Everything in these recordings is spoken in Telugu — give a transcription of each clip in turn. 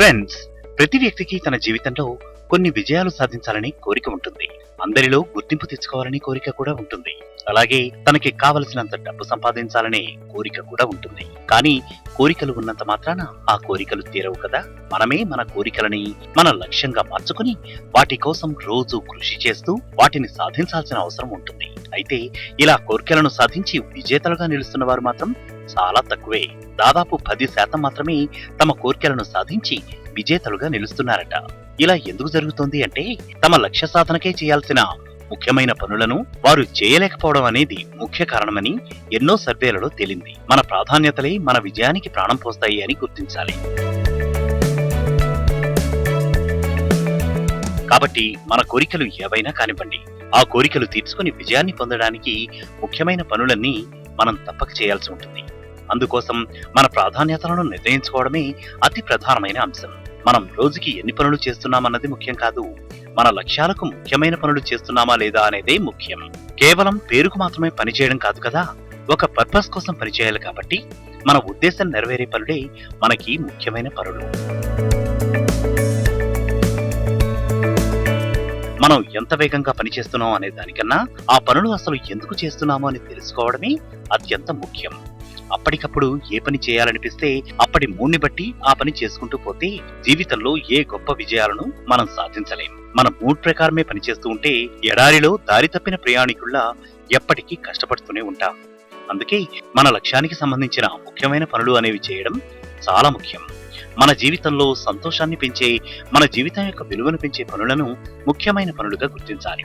ఫ్రెండ్స్ ప్రతి వ్యక్తికి తన జీవితంలో కొన్ని విజయాలు సాధించాలని కోరిక ఉంటుంది. అందరిలో గుర్తింపు తెచ్చుకోవాలని కోరిక కూడా ఉంటుంది. అలాగే తనకి కావలసినంత డబ్బు సంపాదించాలనే కోరిక కూడా ఉంటుంది. కానీ కోరికలు ఉన్నంత మాత్రాన ఆ కోరికలు తీరవు కదా? మనమే మన కోరికలని మన లక్ష్యంగా మార్చుకుని వాటి కోసం రోజు కృషి చేస్తూ వాటిని సాధించాల్సిన అవసరం ఉంటుంది. అయితే ఇలా కోర్కెలను సాధించి విజేతలుగా నిలుస్తున్న వారు మాత్రం చాలా తక్కువే. దాదాపు పది శాతం మాత్రమే తమ కోర్కెలను సాధించి విజేతలుగా నిలుస్తున్నారట. ఇలా ఎందుకు జరుగుతోంది అంటే తమ లక్ష్య సాధనకే చేయాల్సిన ముఖ్యమైన పనులను వారు చేయలేకపోవడం అనేది ముఖ్య కారణమని ఎన్నో సర్వేలలో తేలింది. మన ప్రాధాన్యతలే మన విజయానికి ప్రాణం పోస్తాయి అని గుర్తించాలి. కాబట్టి మన కోరికలు ఏవైనా కానివ్వండి. ఆ కోరికలు తీర్చుకుని విజయాన్ని పొందడానికి ముఖ్యమైన పనులన్నీ మనం తప్పక చేయాల్సి ఉంటుంది. అందుకోసం మన ప్రాధాన్యతలను నిర్ణయించుకోవడమే అతి ప్రధానమైన అంశం. మనం రోజుకి ఎన్ని పనులు చేస్తున్నామన్నది ముఖ్యం కాదు మన లక్ష్యాలకు ముఖ్యమైన పనులు చేస్తున్నామా లేదా అనేదే ముఖ్యం. కేవలం పేరుకు మాత్రమే పనిచేయడం కాదు కదా? ఒక పర్పస్ కోసం పనిచేయాలి కాబట్టి మన ఉద్దేశం నెరవేరే పనులే మనకి ముఖ్యమైన పనులు. మనం ఎంత వేగంగా పనిచేస్తున్నాం అనే దానికన్నా ఆ పనులు అసలు ఎందుకు చేస్తున్నామో అని తెలుసుకోవడమే అత్యంత ముఖ్యం. అప్పటికప్పుడు ఏ పని చేయాలనిపిస్తే అప్పటి మూడ్ని బట్టి ఆ పని చేసుకుంటూ పోతే జీవితంలో ఏ గొప్ప విజయాలను మనం సాధించలేం. మన మూడ్ ప్రకారమే పనిచేస్తూ ఉంటే ఎడారిలో దారి తప్పిన ప్రయాణికుల్లా ఎప్పటికీ కష్టపడుతూనే ఉంటాం. అందుకే మన లక్ష్యానికి సంబంధించిన ముఖ్యమైన పనులు అనేవి చేయడం చాలా ముఖ్యం. మన జీవితంలో సంతోషాన్ని పెంచే మన జీవితం యొక్క విలువను పెంచే పనులను ముఖ్యమైన పనులుగా గుర్తించాలి.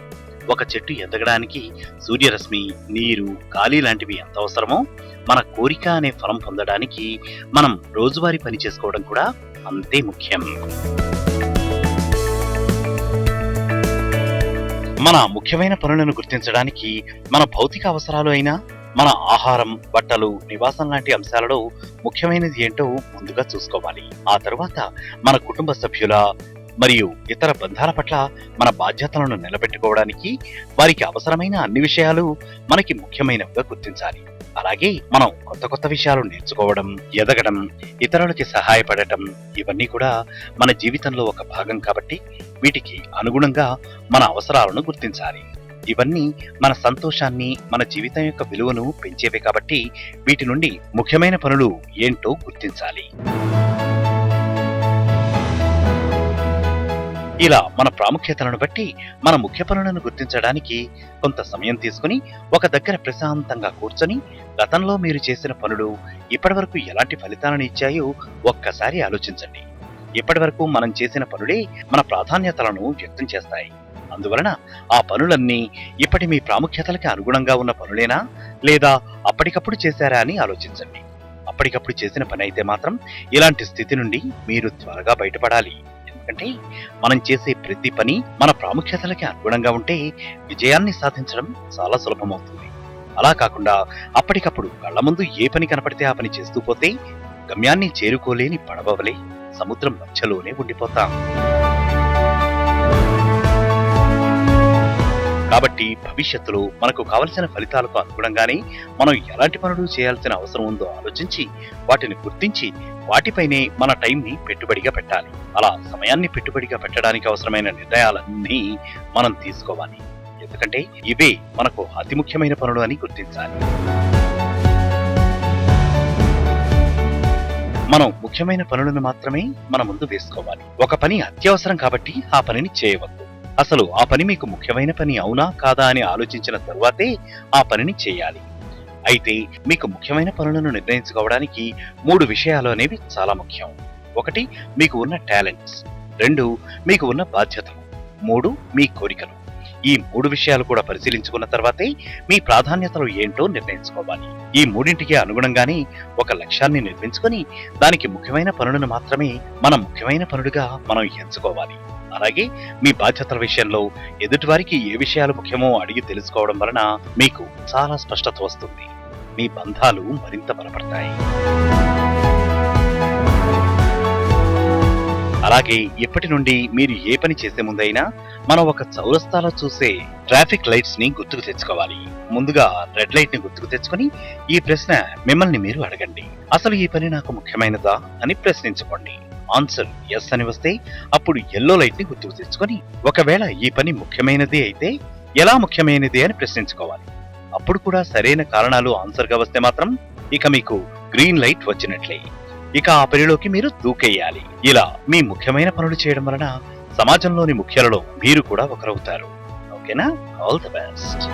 ఒక చెట్టు ఎదగడానికి సూర్యరశ్మి నీరు గాలి లాంటివి ఎంత అవసరమో మన కోరిక అనే ఫలం పొందడానికి మనం రోజువారీ పని చేసుకోవడం కూడా అంతే ముఖ్యం. మన ముఖ్యమైన పనులను గుర్తించడానికి మన భౌతిక అవసరాలు అయినా మన ఆహారం బట్టలు నివాసం లాంటి అంశాలలో ముఖ్యమైనది ఏంటో ముందుగా చూసుకోవాలి. ఆ తరువాత మన కుటుంబ సభ్యుల మరియు ఇతర బంధాల పట్ల మన బాధ్యతలను నిలబెట్టుకోవడానికి వారికి అవసరమైన అన్ని విషయాలు మనకి ముఖ్యమైనవిగా గుర్తించాలి. అలాగే మనం కొత్త కొత్త విషయాలు నేర్చుకోవడం ఎదగడం ఇతరులకి సహాయపడటం ఇవన్నీ కూడా మన జీవితంలో ఒక భాగం కాబట్టి వీటికి అనుగుణంగా మన అవసరాలను గుర్తించాలి. ఇవన్నీ మన సంతోషాన్ని మన జీవితం యొక్క విలువను పెంచేవే కాబట్టి వీటి నుండి ముఖ్యమైన పనులు ఏంటో గుర్తించాలి. ఇలా మన ప్రాముఖ్యతలను బట్టి మన ముఖ్య పనులను గుర్తించడానికి కొంత సమయం తీసుకుని ఒక దగ్గర ప్రశాంతంగా కూర్చొని గతంలో మీరు చేసిన పనులు ఇప్పటివరకు ఎలాంటి ఫలితాలను ఇచ్చాయో ఒక్కసారి ఆలోచించండి. ఇప్పటివరకు మనం చేసిన పనులే మన ప్రాధాన్యతలను వ్యక్తం చేస్తాయి. అందువలన ఆ పనులన్నీ ఇప్పటి మీ ప్రాముఖ్యతలకి అనుగుణంగా ఉన్న పనులేనా? లేదా అప్పటికప్పుడు చేశారా అని ఆలోచించండి. అప్పటికప్పుడు చేసిన పని అయితే మాత్రం ఇలాంటి స్థితి నుండి మీరు త్వరగా బయటపడాలి. ఎందుకంటే మనం చేసే ప్రతి పని మన ప్రాముఖ్యతలకి అనుగుణంగా ఉంటే విజయాన్ని సాధించడం చాలా సులభమవుతుంది. అలా కాకుండా అప్పటికప్పుడు కళ్ళ ముందు ఏ పని కనపడితే ఆ పని చేస్తూ పోతే గమ్యాన్ని చేరుకోలేని పడబవలే సముద్రం మధ్యలోనే ఉండిపోతాం. కాబట్టి భవిష్యత్తులో మనకు కావలసిన ఫలితాలకు అనుగుణంగానే మనం ఎలాంటి పనులు చేయాల్సిన అవసరం ఉందో ఆలోచించి వాటిని గుర్తించి వాటిపైనే మన టైంని పెట్టుబడిగా పెట్టాలి. అలా సమయాన్ని పెట్టుబడిగా పెట్టడానికి అవసరమైన నిర్ణయాలన్నీ మనం తీసుకోవాలి. ఎందుకంటే ఇవే మనకు అతి ముఖ్యమైన పనులు అని గుర్తించాలి. మనం ముఖ్యమైన పనులను మాత్రమే మన ముందు వేసుకోవాలి. ఒక పని అత్యవసరం కాబట్టి ఆ పనిని చేయవద్దు. అసలు ఆ పని మీకు ముఖ్యమైన పని అవునా కాదా అని ఆలోచించిన తరువాతే ఆ పనిని చేయాలి. అయితే మీకు ముఖ్యమైన పనులను నిర్ణయించుకోవడానికి మూడు విషయాలు అనేవి చాలా ముఖ్యం. ఒకటి మీకు ఉన్న టాలెంట్స్ రెండు మీకు ఉన్న బాధ్యతలు. మూడు మీ కోరికలు. ఈ మూడు విషయాలు కూడా పరిశీలించుకున్న తర్వాతే మీ ప్రాధాన్యతలు ఏంటో నిర్ణయించుకోవాలి. ఈ మూడింటికి అనుగుణంగానే ఒక లక్ష్యాన్ని నిర్మించుకొని దానికి ముఖ్యమైన పనులను మాత్రమే మనం ముఖ్యమైన పనులుగా మనం ఎంచుకోవాలి. అలాగే మీ బాధ్యతల విషయంలో ఎదుటివారికి ఏ విషయాలు ముఖ్యమో అడిగి తెలుసుకోవడం వలన మీకు చాలా స్పష్టత వస్తుంది. మీ బంధాలు మరింత బలపడతాయి. అలాగే ఇప్పటి నుండి మీరు ఏ పని చేసే ముందైనా మనం ఒక చౌరస్తాలో చూసే ట్రాఫిక్ లైట్స్ని గుర్తుకు తెచ్చుకోవాలి. ముందుగా రెడ్ లైట్ని గుర్తుకు తెచ్చుకొని ఈ ప్రశ్న మిమ్మల్ని మీరు అడగండి. అసలు ఈ పని నాకు ముఖ్యమైనదా అని ప్రశ్నించుకోండి. ఆన్సర్ ఎస్ అని వస్తే అప్పుడు ఎల్లో లైట్ని గుర్తుకు తెచ్చుకొని ఒకవేళ ఈ పని ముఖ్యమైనది అయితే ఎలా ముఖ్యమైనది అని ప్రశ్నించుకోవాలి. అప్పుడు కూడా సరైన కారణాలు ఆన్సర్గా వస్తే మాత్రం ఇక మీకు గ్రీన్ లైట్ వచ్చినట్లే. ఇక ఆ పనిలోకి మీరు దూకేయాలి. ఇలా మీ ముఖ్యమైన పనులు చేయడం వలన సమాజంలోని ముఖ్యాలలో మీరు కూడా ఒకరవుతారు. ఓకేనా? All the best